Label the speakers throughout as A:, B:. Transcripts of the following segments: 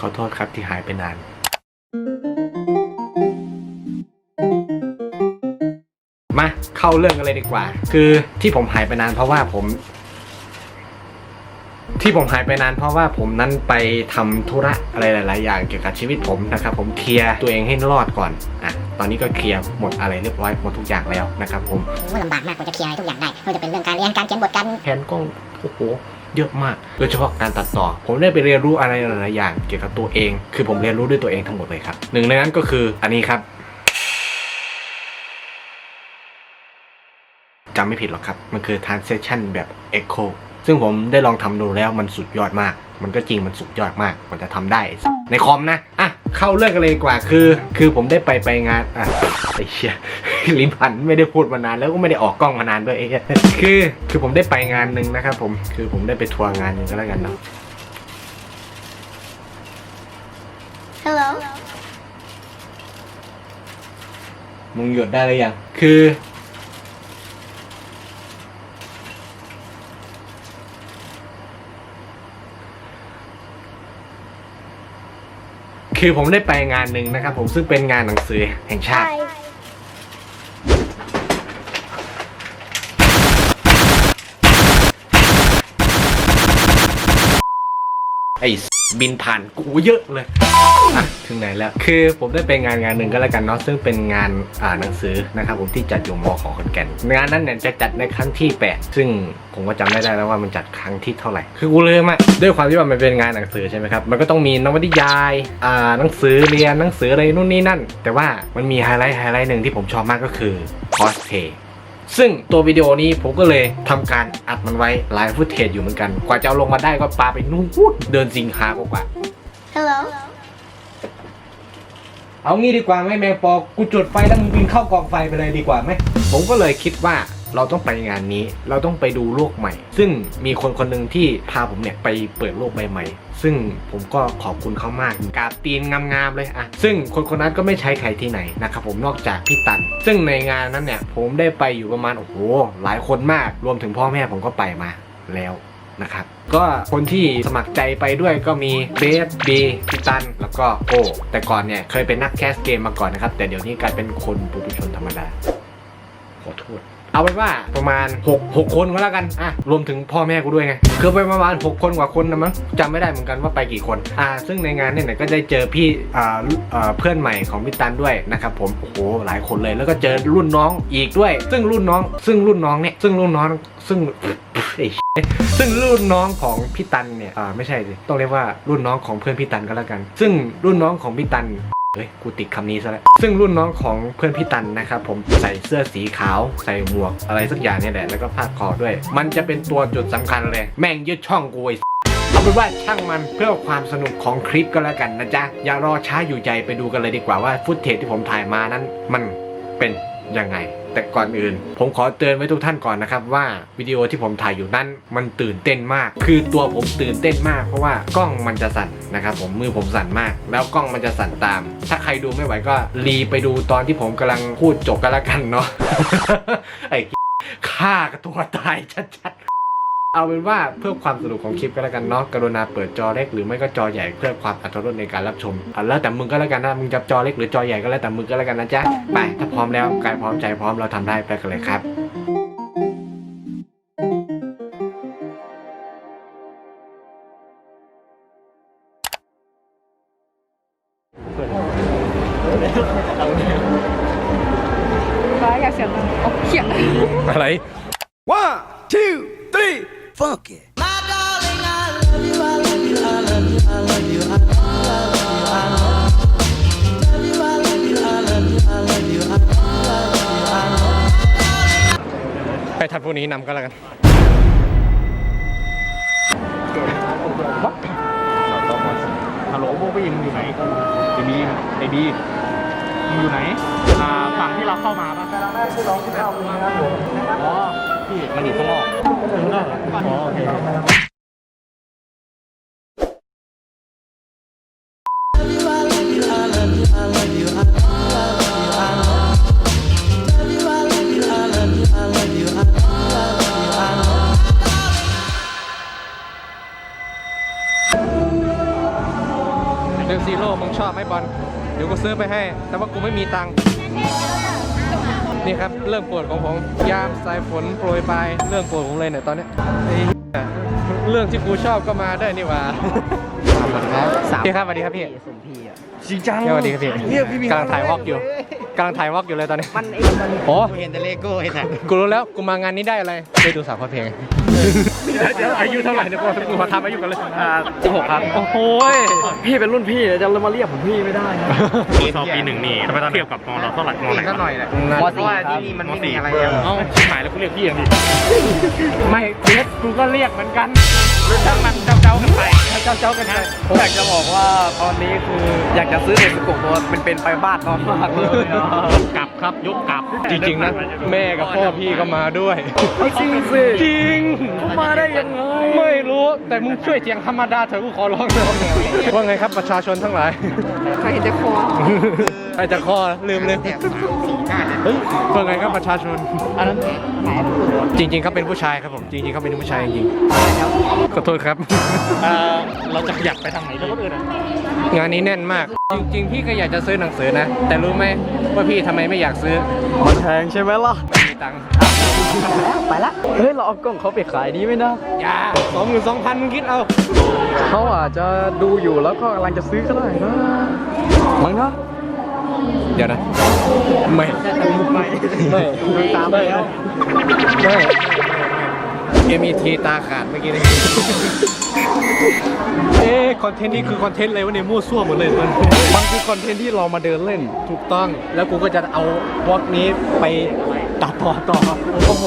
A: ขอโทษครับที่หายไปนาน มาเข้าเรื่องกันเลยดีกว่า คือที่ผมหายไปนานเพราะว่าผม ที่ผมหายไปนานเพราะว่าผมนั้นไปทำธุระอะไรหลาย ๆ อย่างเกี่ยวกับชีวิตผมนะครับ ผมเคลียร์ตัวเองให้รอดก่อนอะตอนนี้ก็เคลียร์หมดอะไรเรียบร้อยหมดทุกอย่างแล้วนะครับผม
B: โอ้ลำบากมากกว่าจะเคลียร์อะไรทุกอย่างได้ไม่ว่าจะเป็นเรื่องการเรียนการเขียนบทการ
A: แผนกล้องโอ้โห เยอะมาก โดยเฉพาะการตัดต่อ ผมได้ไปเรียนรู้อะไรหลายๆอย่างเกี่ยวกับตัวเอง คือผมเรียนรู้ด้วยตัวเองทั้งหมดเลยครับ หนึ่งในนั้นก็คืออันนี้ครับจำไม่ผิดหรอกครับ มันคือ transition แบบ echo ซึ่งผมได้ลองทำดูแล้วมันสุดยอดมาก มันก็จริงมันสุดยอดมากมันจะทำได้ ในคอมนะอะเข้าเรื่องกันเลยดีกว่าคือ คือผมได้ไปไปงานอะไอ้เชี่ยลิ้นพันไม่ได้พูดมานานแล้วก็ไม่ได้ออกกล้องมานานด้วยไอ้เหี้ยคือคือผมได้ไปงานหนึ่งนะครับผมคือผมได้ไปทัวร์งานหนึงก็แล้วกันเนาะ
B: Hello
A: มึงหยุดได้หรือยังคือ คือผมได้ไปงานหนึ่งนะครับผมซึ่งเป็นงานหนังสือแห่งชาติ ไอ้ บินผ่านกูเยอะเลยอะถึงไหนแล้ว คือผมได้ไปงานงานหนึ่งก็แล้วกันเนาะซึ่งเป็นงานอ่านหนังสือนะครับผมที่จัดอยู่มของขอนแก่นงานนั้นเนี่ยจะจัดในครั้งที่ 8 ซึ่งผมก็จำไม่ได้แล้วว่ามันจัดครั้งที่เท่าไหร่ คือกูเลยมากด้วยความที่ว่ามันเป็นงานหนังสือใช่ไหมครับมันก็ต้องมีนวนิยายอ่าหนังสือเรียนหนังสืออะไรนู่นนี่นั่น แต่ว่ามันมีไฮไลท์ไฮไลท์หนึ่งที่ผมชอบมากก็คือคอสเพย์ ซึ่งตัววิดีโอนี้ผมก็เลยทำการอัดมันไว้ไลฟ์ฟุตเทจอยู่เหมือนกัน กว่าจะเอาลงมาได้ก็ปาไปนู่นเดินสิงหากว่า
B: Hello
A: เอางี้ดีกว่าไหมแมงปอกูจุดไฟแล้วมึงบินเข้ากองไฟไปเลยดีกว่าไหมผมก็เลยคิดว่าเราต้องไปงานนี้ เราต้องไปดูโลกใหม่ ซึ่งมีคนคนหนึ่งที่พาผมเนี่ยไปเปิดโลกใบใหม่ ซึ่งผมก็ขอบคุณเขามากกราบตีนงามๆเลยอะซึ่งคนคนนั้นก็ไม่ใช้ใครที่ไหนนะครับผมนอกจากพี่ตัน ซึ่งในงานนั้นเนี่ยผมได้ไปอยู่ประมาณโอ้โหหลายคนมากรวมถึงพ่อแม่ผมก็ไปมาแล้วนะครับก็คนที่สมัครใจไปด้วยก็มีเบสบีพิตัน แล้วก็โอแต่ก่อนเนี่ยเคยเป็นนักแคสเกมมาก่อนนะครับ แต่เดี๋ยวนี้กลายเป็นคนปุถุชนธรรมดา ขอโทษ เอาเป็นว่าประมาณ 6 6 คนก็แล้วกันอะรวมถึงพ่อแม่กูด้วยไงคือไปประมาณ 6 คนกว่าคนนะมั้งจำไม่ได้เหมือนกันว่าไปกี่คนอ่าซึ่งในงานเนี่ยก็ได้เจอพี่อ่าอ่าเพื่อนใหม่ของพี่ตันด้วยนะครับผมโอ้โหหลายคนเลยแล้วก็เจอรุ่นน้องอีกด้วย ซึ่งรุ่นน้อง ซึ่งรุ่นน้องเนี่ยซึ่งรุ่นน้องซึ่งไอ้ซึ่งรุ่นน้องของพี่ตันเนี่ยอ่าไม่ใช่สิต้องเรียกว่ารุ่นน้องของเพื่อนพี่ตันก็แล้วกัน ซึ่งรุ่นน้องของพี่ตัน เฮ้ยกูติดคำนี้ซะแล้วซึ่งรุ่นน้องของเพื่อนพี่ตันนะครับผมใส่เสื้อสีขาวใส่หมวกอะไรสักอย่างเนี่ยแหละแล้วก็ผ้าคอด้วย มันจะเป็นตัวจุดสำคัญเลย แม่งยึดช่องกูไอ้เอาเป็นว่าช่างมันเพื่อความสนุกของคลิปก็แล้วกันนะจ๊ะอย่ารอช้าอยู่ใจไปดูกันเลยดีกว่าว่าฟุตเทจที่ผมถ่ายมานั้น มันเป็น ยังไง แต่ก่อนอื่น ผมขอเตือนไว้ทุกท่านก่อนนะครับว่าวิดีโอที่ผมถ่ายอยู่นั้นมันตื่นเต้นมาก คือตัวผมตื่นเต้นมากเพราะว่ากล้องมันจะสั่นนะครับผมมือผมสั่นมาก แล้วกล้องมันจะสั่นตาม ถ้าใครดูไม่ไหวก็รีไปดูตอนที่ผมกำลังพูดจบกันละกันเนาะไอ้ฆ่ากับตัวตายชัดๆ เอาเป็นว่าเพื่อความสนุกของคลิปก็แล้วกันเนาะกรุณาเปิดจอเล็กหรือไม่ก็จอใหญ่เพื่อความอัตรรสในการรับชมอะแล้วแต่มึงก็แล้วกันนะมึงจะจอเล็กหรือจอใหญ่ก็แล้วแต่มึงก็แล้วกันนะจ๊ะไปถ้าพร้อมแล้วกายพร้อมใจพร้อมเราทำได้ไปกันเลยครับ
C: นี้
A: นำก็แล้วกัน
D: ฮัลโหลพวกผู้หญิงอยู่ไหนไอบีไอบีมึงอยู่ไหนอ่าฝั่งที่เราเข้ามาปะแต่เราไม่ใช่ร้องที่ไม่เอามือนะครับผมอ๋อพี่มันอยู่ข้างนอกข้างนอกเหรออ๋อโอเค
C: อบไหมบอลเดี๋ยวกูซื้อไปให้ แต่ว่ากูไม่มีตังค์นี่ครับเรื่องโปวดของผมยามสายฝนโปรยปลายเรื่องโปวดผมเลยเนี่ยตอนเนี้ยไอ้เหี้ยเรื่องที่กูชอบก็มาได้นี่หว่าสวัสดีครับสวัสดีครับสวัสดีครับพี่
E: จริงจัง
C: สวัสดีครับพี่
E: เนี่ยพี่มี
C: กำลังถ่ายวอล์กอยู่ กำลังถ่ายวอล์กอยู่เลยตอนนี้
E: มันเองมัน
C: โอ้
E: เห็นแต่เลโก้ไอ้สัส
C: กูรู้แล้วกูมางานนี้ได้อะไรได้ดูสาวพระเพลงเดี๋ยวอายุเท่าไหร่เดี๋ยวกูกูมาทำอายุกันเลย
E: อ่าสิบหกครับ
C: โอ้โห
E: พี่เป็นรุ่นพี่จะมาเรียกผมพี่ไม่ได้นะสอบปีหนึ่งนี่เทียบกับมเราเท่าไหร่มไหน
C: ก็หน่อยแหละ
E: มสี่ครับที่นี่มันไม่มีอะไรเอ้าชิบหายแล้วกูเรียกพี่อย่างดิ
C: ไม่เบสกูก็เรียกเหมือนกัน
E: ช่างมัน เจ้าเจ้ากันไปผมอยากจะบอกว่าตอนนี้คืออยากจะซื้อเด็กสกุลตัวเป็นไปบ้านตอนมากเลยกลับครับยกกลับ
C: จริงๆนะแม่กับพ่อพี่ก็มาด้วย
E: จริงสิ
C: จริง
E: มาได้ยังไง
C: ไม่รู้แต่มึงช่วยเจียงธรรมดาเถอะกูขอร้องเลยว่าไงครับประชาชนทั้งหลาย
F: ใครเห็นจะคอ
C: ใครจะคอลืมเลยเฮ้ยว่าไงครับประชาชน
E: อันนั้น
C: จริง ๆเขาเป็นผู้ชายครับผมจริงๆเขาเป็นผู้ชายจริงๆขอโทษครับ
E: เอ่อเราจะอยากไปทางไหนดี
C: งานนี้แน่นมาก จริง ๆ พี่ก็อยากจะซื้อหนังสือนะ แต่รู้ไหมว่าพี่ทำไมไม่อยากซื้อ
E: มันแพงใช่ไหมล่ะ
C: ไม่มีตังค์
E: ไปละเฮ้ยเราเอากล้องเขาไปขายดีไหมนะ
C: อย่าสองหมื่นสองพันมึงคิดเอา
E: เขาอาจจะดูอยู่แล้วก็กำลังจะซื้อก็ได้นะมั้งนะ
C: เดี๋ยวนะ ไม่
E: ไม่
C: ไม่ตามไปแล้วไม่เอ็มีทีตาขาดเมื่อกี้นี้เอ๊คอนเทนต์นี้คือคอนเทนต์อะไรวะเนี่ยมั่วซั่วหมดเลยมัน
E: มันคือคอนเทนต์ที่เรามาเดินเล่น
C: ถูกต้อง แล้วกูก็จะเอาวอล์กนี้ไป อต่อ
E: โอ้โห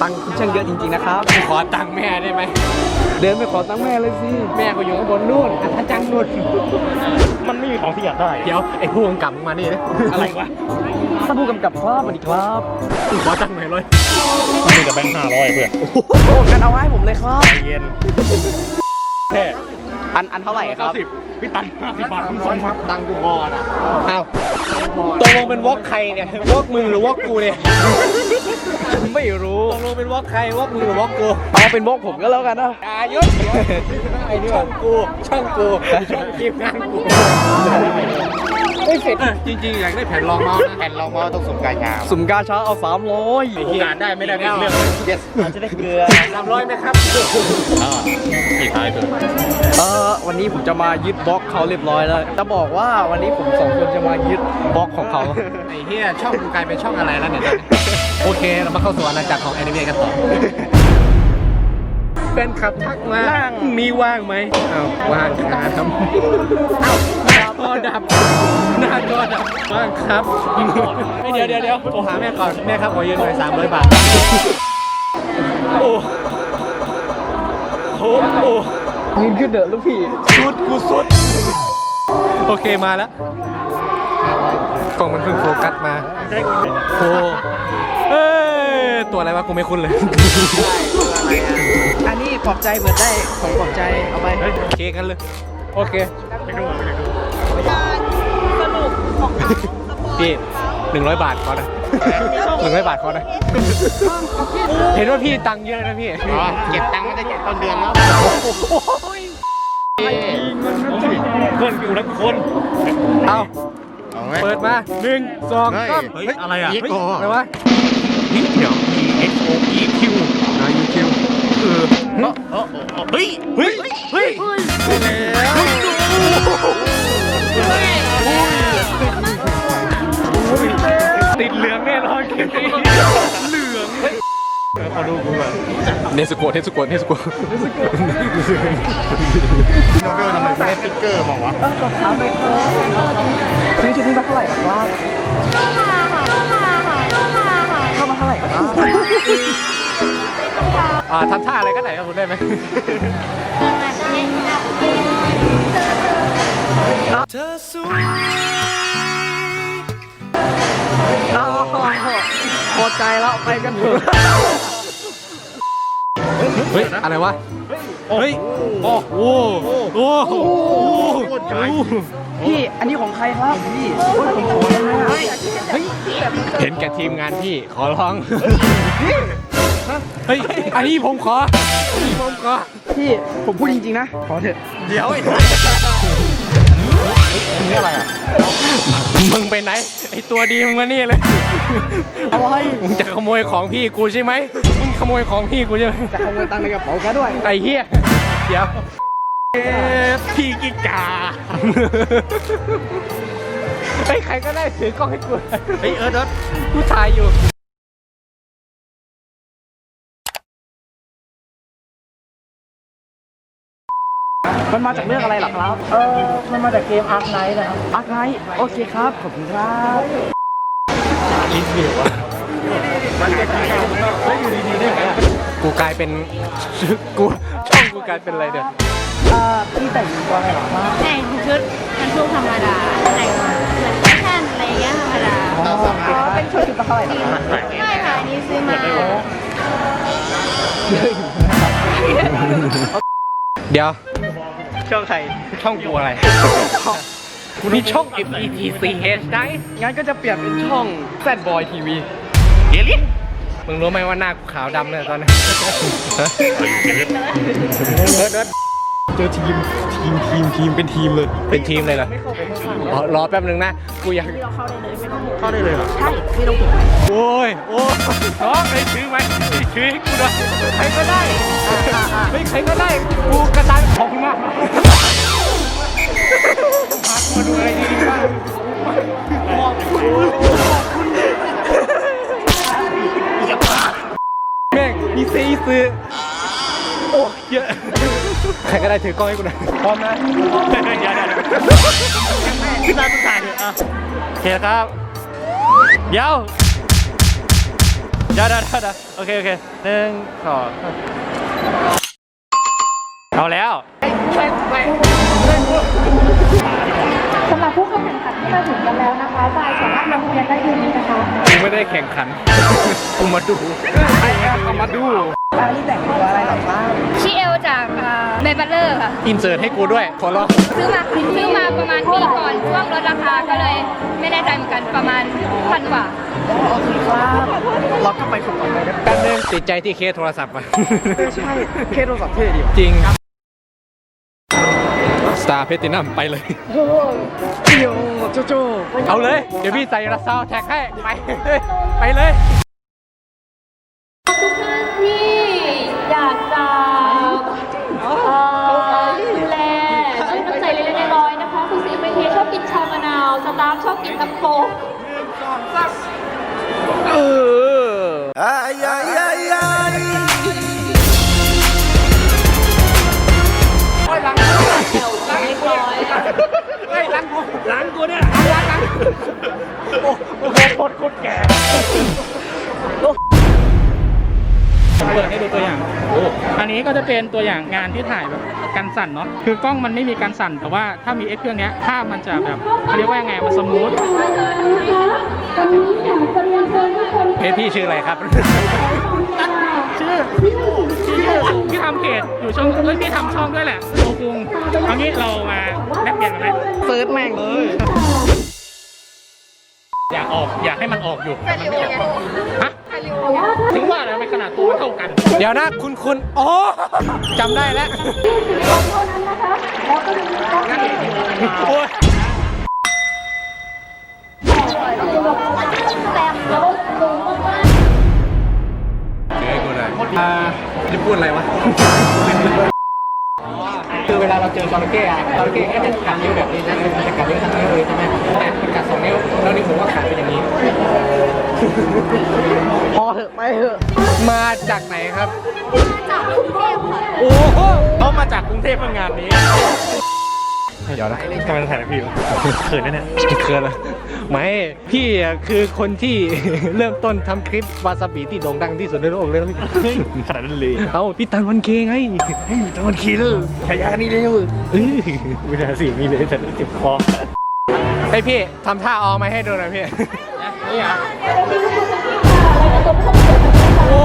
E: ตังค์คุณช่างเยอะจริง ๆ นะครับ
C: กูขอตังค์แม่ได้ไหม
E: เดินไปขอตังค์แม่เลยสิ
C: แม่กูอยู่ข้างบนนู่นอัธจังนู่น
E: มันไม่มีของที่อยากได้
C: เดี๋ยวไอ้ผู้กำกับมึงมานี่นะ
E: อะไรวะท่านผู้กำกับครับสวัสดีครับ
C: กูขอตังค์หน่อยเลย
E: มีแต่แบงค์ห้าร้อยเพื่อนโอ้กันเอาไว้ผมเลยครับเย็น แค่อันอันเท่าไหร่ครับสิบพี่ตันห้าสิบบาทคุณสองพัน
C: ตังค์กูพอนะอ้าวตกลงเป็นวอล์กใครเนี่ยวอล์กมึงหรือวอล์กกูเนี่ย
E: ไม่รู้
C: ตกลงเป็นวอล์กใครวอล์กมึงหรือวอล์กกู
E: เอาเป็นบกผมก็แล้วกันนะ
C: อายุไอ้นี่ช่องกูช่องกูช่องทีมงานกู ไม่เสร็จจริงๆอยากได้แผ่นรองเมาส์นะแผ่นรองเมาส์ต้องสมการยาว
E: สุ่มกาช้าเอาสามร้อย
C: โอกาสได้ไม่ได้เป็นเรื่อง
E: yes อาจจะได้เกลือ
C: สามร้อยไหมครับ
E: สุดท้ายเถอะเออวันนี้ผมจะมายึดบล็อกเขาเรียบร้อยแล้วจะบอกว่าวันนี้ผมสองคนจะมายึดบล็อกของเขา
C: ไอ้เหี้ยช่องกูกลายเป็นช่องอะไรแล้วเนี่ยตอนนี้โอเคเรามาเข้าสู่อาณาจักรของแอนิเมะกันต่อเป็นขับทักมาพรุ่งนี้ว่างไหมอ้าวว่างครับอ้าวหน้า จอดับ หน้าจอดับว่างครับไม่เดี๋ยวเดี๋ยวเดี๋ยวโทรหาแม่ก่อน แม่ครับขอยืมหน่อยสามร้อยบาท โอ้โหโอ้
E: เงินขึ้นเดอะลูกพี่
C: สุดกูสุด โอเคมาแล้วกล่องมันเพิ่งโฟกัสมาโอ้เอ้ยตัวอะไรวะกูไม่คุ้นเลย
E: อันนี้ปลอบใจเหมือนได้ของปลอบใจเอาไป
C: โอเคกันเลย โอเค พี่หนึ่งร้อยบาทขอนะหนึ่งร้อยบาทขอนะ เห็นว่าพี่ตังค์เยอะนะพี่
E: เก็บตังค์ไม่ได้เก็บต้นเดือนแล้ว
C: เพื่อนอยู่ทั้งคน เอาเปิดมาหนึ่งสองสาม
E: เฮ้ยอะไรอะ
C: อะไรวะ
E: นี่เดี๋ยว E X O E Q
C: อ่ายูคิว
E: คือเออเออเฮ้ย เฮ้ย เฮ้ย ติดเหลืองแน่นอนเกมนี้เหลืองขอดูกูก่อน
C: เนสโกะเนสโกะเนสโกะ
E: โนเบลทำไมไม่ได้ติ๊กเกอร์มาวะ
F: ซื้อชุดนี้มาเท่าไหร่ครับเข้ามาเท่าไหร่ครับ
C: อ่าทำท่าอะไรก็ไหนครับคุณได้ไหม
G: เธอสวย
E: อ้าวพอใจแล้วไปกันเถอะ
C: เฮ้ย อะไรวะ เฮ้ย โอ้โหโอ้โห
E: พี่ อันนี้ของใครครับ พี่โอ้ยผมขอได้ไหมอะเฮ้ย
C: เห็นแก่ทีมงานพี่ขอร้อง เฮ้ย อันนี้ผมขออันนี้ผมขอ
E: พี่ ผมพูดจริงๆนะ ขอเถอะ
C: เดี๋ยวไอ้
E: นี่อะไรอะ
C: มึงไปไหน ไอตัวดีมึงมานี่เลย
E: อะไร
C: มึงจะขโมยของพี่กูใช่ไหม มึงขโมยของพี่กูใช่ไหม
E: จะขโมยตังค์ในกระเป๋าแกด้วย
C: ไอ้เหี้ยเดี๋ยวเอ๊ะพี่กิกาไอ้ยใครก็ได้ถือกล้องให้กู
E: เฮ้ยเอิร์ธเอิร์ธ
C: กูถ่ายอยู่
E: มันมาจากเรื่องอะไรเหรอครับ เออมันมาจากเกมอาร์คไนท์นะครับอาร์คไนท์โอเคครับ ขอบคุณครับ
C: ลิ้นเหนียวอะกูกลายเป็นกูช่องกูกลายเป็นอะไรเดี๋ยว
E: เอ่อพี่แต่งตัวอะไรเหรอครับ
H: แต่งชุดมันชุดธรรมดาแต่งเหมือนแฟชั่นอะไรเงี้ยธรรมดา
E: อ๋อเป็นชุดชุดเท่าไหร่เหรอครับ
H: ไม่ค่ะอันนี่ซื้อมา
C: เดี๋ยว
E: ช่องใคร
C: ช่องกูอะไรมีช่อง M E T C H ได้
E: งั้นก็จะเปลี่ยนเป็นช่องแฟนบอยทีวี
C: เยลิมึงรู้ไหมว่าหน้ากูขาวดำเนี่ยตอนนี้ฮะเอิร์ดเอิร์ด
E: เจอทีมทีมทีมทีมเป็นทีมเลย
C: เป็นทีมเลยเหรอ อ๋อรอแป๊บนึงนะ กูอยาก
E: เข้าได้เลยเหรอ
C: โอ้ย โอ้ยน้องไอ้ถือไหมไอ้ถือให้กูด้วยใครก็ได้เฮ้ยใครก็ได้ กูกระจายขอบคุณมากมาดูอะไรดีๆบ้างแม่งมีซีซื้อโอ้เยอะ ใครก็ได้ถือกล้องให้กูหน่อยพร้อมนะ
E: เดี๋ยวเดี๋ยวเดี๋ยวพี่ตาต้องถ่ายเถอะอะ
C: โอเคครับ เดี๋ยวเดี๋ยวเดี๋ยวเดี๋ยวโอเคโอเคหนึ่งสองเอาแล้ว
I: สำหรับผู้เข้าแข่งขันที่มาถึงกันแล้วนะคะฝ่ายสามารถลงทะเบียนได้ที่นี้นะคะ
C: กูไม่ได้แข่งขันกูมาดูไอ้เอามาดู
I: ชิเอลจากเมเบลเลอร์ค่ะ
C: อินเสิร์ตให้กูด้วย ขอร้อง
I: ซื้อมาซื้อมาประมาณปีก่อนช่วงลดราคาก็เลย ไม่แน่ใจเหมือนกันประมาณพันกว่า
E: เราก็ไปฝึกก่อนเลยนะ
C: แป๊บนึงติดใจที่เคสโทรศัพท์อะ
E: ใช่เคสโทรศัพท์เท่ดี
C: จริงสตาร์เพตินัมไปเลย
E: โยโจโจ
C: เอาเลย เดี๋ยวพี่ใส่ระซาวแท็กให้ ไป ไปเลย
I: ตาฟชอบกินน้ำโค้ก
C: เออ
J: Ay, ay, ay, ay.
C: เฮ้ยล้างกูล้างกูเนี่ยล้างล้างโอ้โหโคตรโคตรแก่เปิดให้ดูตัวอย่าง
K: อันนี้ก็จะเป็นตัวอย่างงานที่ถ่ายแบบ กันสั่นเนาะคือกล้องมันไม่มีการสั่น แต่ว่าถ้ามีไอ้เครื่องเนี้ยภาพมันจะแบบเขาเรียกว่ายังไงมันสมูท
C: เพจพี่ชื่ออะไรครับ
K: ชื่อชื่อพี่ทำเพจอยู่ช่องเอ้ยพี่ทำช่องด้วยแหละโลกุงเอางี้เรามาแลกเปลี่ยนกันไหม
E: เฟิร์สแม่งเลย
K: อยากออกอยากให้มันออกอยู่ฮะ ถึงว่าแล้วทำไมขนาดตัวมันเท่ากัน
C: เดี๋ยวนะคุณคุณอ๋อจำได้แล้วโอ้ยเฮ้ยกูเลยอ่าจะพูดอะไรวะ คือเวลาเราเจอจระเข้อะจระเข้ก็จะกัดนิ้วแบบนี้นะมันจะกัดนิ้วทั้งนิ้วเลยใช่ไหมแต่มันกัดสองนิ้วแล้วนิ้วผมก็ขาดเป็นอย่างนี้
E: พอเถอะไปเถอะ
C: มาจากไหนครับ
I: จากกรุงเทพค่ะ
C: โอ้โหเขามาจากกรุงเทพเพื่องานนี้ เดี๋ยวนะกำลังถ่ายพี่เขินนะเนี่ยเขินเหรอไม่พี่อะคือคนที่เริ่มต้นทำคลิปวาซาบิที่โด่งดังที่สุดในโลกเลยนะพี่ขนาดนั้นเลยเอ้าพี่ตันวันเคไงเฮ้ยตันวันเคเลยฉายานี่เร็วเอ้ยวินาทีมีเลยแต่เจ็บคอไอยพี่ทำท่าออมาให้ดูหน่อยพี่ นี่อะโอ้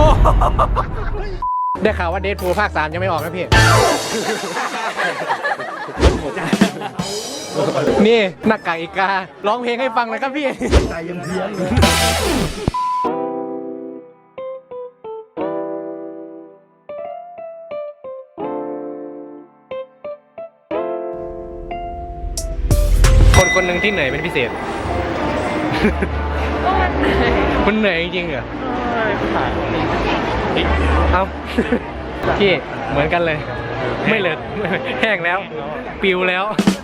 C: ได้ข่าวว่าเดทพูภาคสามยังไม่ออกนะพี่ นี่หน้ากากอีการ้องเพลงให้ฟังหน่อยครับพี่ ใจยังเพี้ยนคนหนึ่งที่เหนื่อยเป็นพิเศษ มันเหนื่อยจริงๆเหรอ
E: เอ้ยผู้ชายคนนี้เฮ้ย
C: เอาพี่เหมือนกันเลย ไม่เหลือแห้งแล้ว ปิวแล้ว
E: เ